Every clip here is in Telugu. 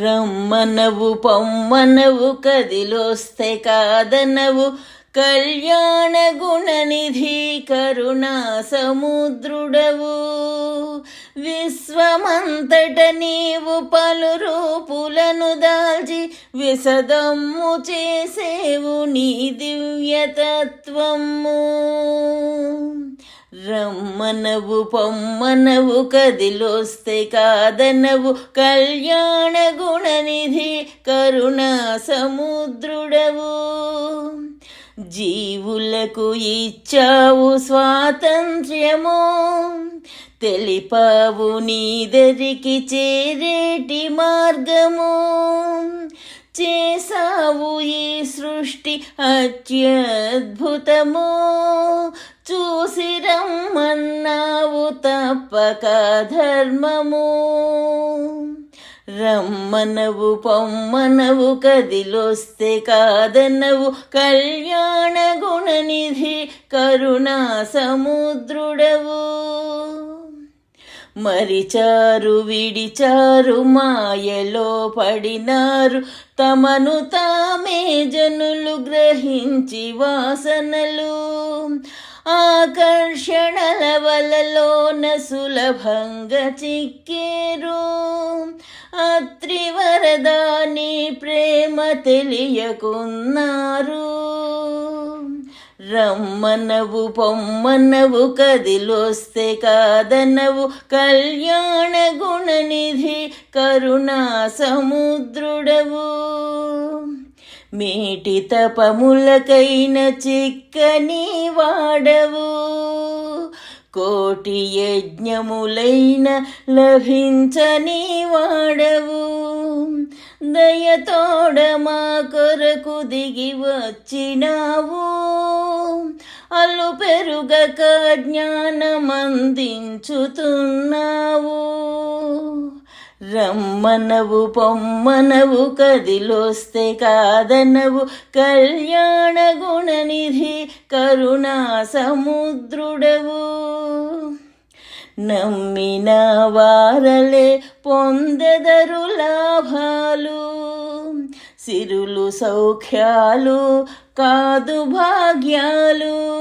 రమ్మనవు పొమ్మనవు కదిలోస్తే కాదనవు. కళ్యాణ గుణనిధి కరుణా సముద్రుడవు. విశ్వమంతట నీవు పలు రూపులను దాల్చి విసదమ్ము చేసేవు నీ దివ్యతత్వము. రమ్మనవు పొమ్మనవు కదిలోస్తే కాదనవు. కళ్యాణ గుణనిధి కరుణా సముద్రుడవు. జీవులకు ఇచ్చావు స్వాతంత్ర్యము. తెలిపావు నీదరికి చేరేటి మార్గము. చేసావు ఈ సృష్టి అత్యద్భుతము. సిరమ్మన్నావు రమ్మన్నావు తప్పక ధర్మము. రమ్మనవు పొమ్మనవు కదిలొస్తే కాదనవు కళ్యాణ గుణనిధి కరుణా సముద్రుడవు మరిచారు విడిచారు మాయలో పడినారు తమను తామే జనులు గ్రహించి వాసనలు. ఆకర్షణల వలలోన సులభంగ చిక్కేరు అత్రివరదాని ప్రేమ తెలియకున్నారు. రమ్మనవు పొమ్మనవు కదిలొస్తే కాదనవు. కళ్యాణ గుణనిధి కరుణా సముద్రుడవు మేటి తపములకైన చిక్కని వాడవు. కోటి యజ్ఞములైన లభించని వాడవు. దయతోడ మా కొరకు దిగి వచ్చినావు. అల్లు పెరుగక జ్ఞానమందించుతున్నావు. రమ్మనవు పొమ్మనవు కదిలోస్తే కాదనవు. కళ్యాణ గుణనిధి కరుణా సముద్రుడవు. నమ్మిన వారలే పొందెదరు లాభాలు. సిరులు సౌఖ్యాలు కాదు భాగ్యాలు.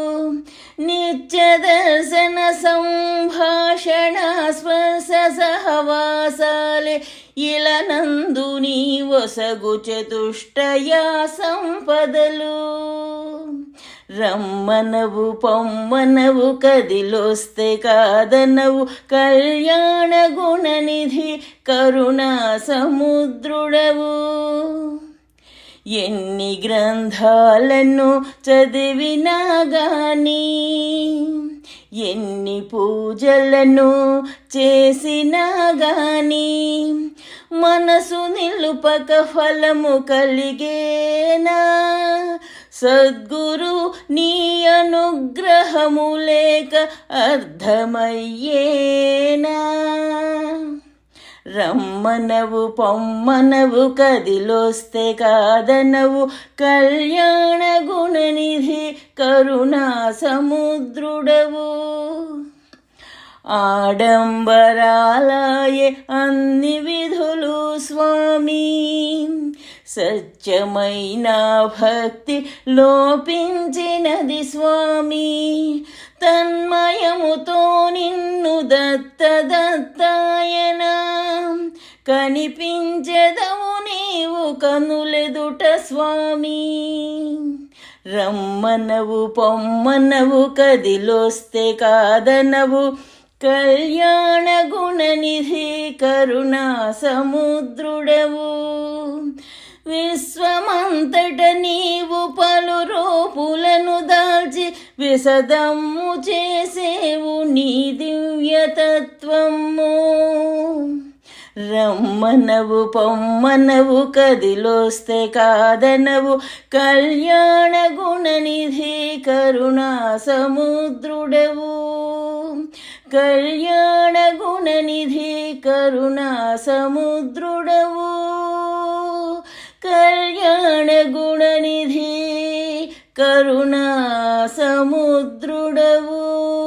నిత్య దర్శన సంభాషణ స్వ సహవాసాలే. ఇలనందు నీ వసగు చతుష్టయా సంపదలు. రమ్మనవు పొమ్మనవు కదిలొస్తే కాదనవు. కళ్యాణ గుణనిధి కరుణా సముద్రుడవు. ఎన్ని గ్రంథాలను చదివినా గానీ ఎన్ని పూజలను చేసినా గాని మనసు నిలుపక ఫలము కలిగేనా? సద్గురు నీ అనుగ్రహము లేక అర్థమయ్యేనా? రమ్మనవు పొమ్మనవు కదిలోస్తే కాదనవు కళ్యాణ గుణనిధి కరుణా సముద్రుడవు ఆడంబరాలయే అన్ని విధులు స్వామి. సత్యమైన భక్తి లోపించినది స్వామి. తన్మయముతో నిన్ను దత్త దత్తాయన కనిపించదవు నీవు కనులెదుట స్వామి. రమ్మనవు పొమ్మనవు కదిలోస్తే కాదనవు. కళ్యాణ గుణనిధి కరుణా సముద్రుడవు విశ్వమంతట నీవు పలు రూపులను దాల్చి విసదమ్ము చేసేవు నీ దివ్యతత్వము. రమ్మనవు పొమ్మనవు కదిలోస్తే కాదనవు. కళ్యాణ గుణనిధి కరుణా సముద్రుడవు. కళ్యాణ గుణనిధి కరుణా సముద్రుడవు. కళ్యాణ గుణనిధి కరుణా సముద్రుడవు.